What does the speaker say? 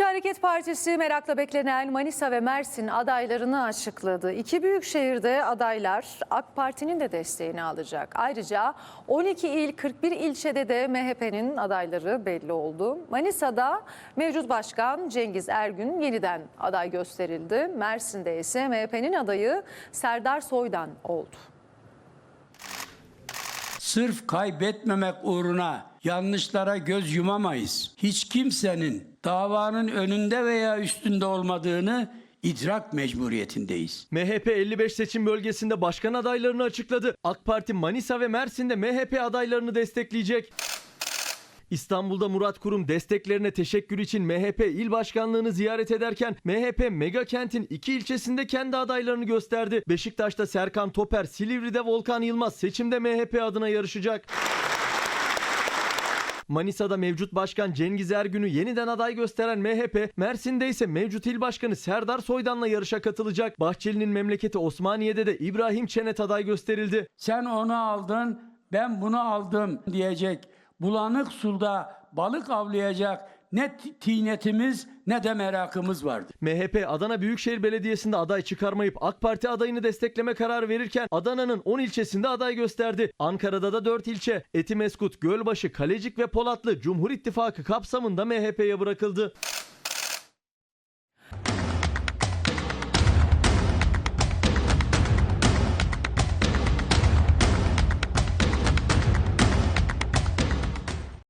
Milliyetçi Hareket Partisi merakla beklenen Manisa ve Mersin adaylarını açıkladı. İki büyük şehirde adaylar AK Parti'nin de desteğini alacak. Ayrıca 12 il 41 ilçede de MHP'nin adayları belli oldu. Manisa'da mevcut başkan Cengiz Ergün yeniden aday gösterildi. Mersin'de ise MHP'nin adayı Serdar Soydan oldu. Sırf kaybetmemek uğruna yanlışlara göz yumamayız. Hiç kimsenin davanın önünde veya üstünde olmadığını idrak mecburiyetindeyiz. MHP 55 seçim bölgesinde başkan adaylarını açıkladı. AK Parti Manisa ve Mersin'de MHP adaylarını destekleyecek. İstanbul'da Murat Kurum desteklerine teşekkür için MHP il başkanlığını ziyaret ederken MHP mega kentin iki ilçesinde kendi adaylarını gösterdi. Beşiktaş'ta Serkan Toper, Silivri'de Volkan Yılmaz seçimde MHP adına yarışacak. Manisa'da mevcut başkan Cengiz Ergün'ü yeniden aday gösteren MHP, Mersin'de ise mevcut il başkanı Serdar Soydan'la yarışa katılacak. Bahçeli'nin memleketi Osmaniye'de de İbrahim Çenet aday gösterildi. Sen onu aldın, ben bunu aldım diyecek. Bulanık suda balık avlayacak ne tinetimiz ne de merakımız vardı. MHP Adana Büyükşehir Belediyesi'nde aday çıkarmayıp AK Parti adayını destekleme kararı verirken Adana'nın 10 ilçesinde aday gösterdi. Ankara'da da 4 ilçe Etimeskut, Gölbaşı, Kalecik ve Polatlı Cumhur İttifakı kapsamında MHP'ye bırakıldı.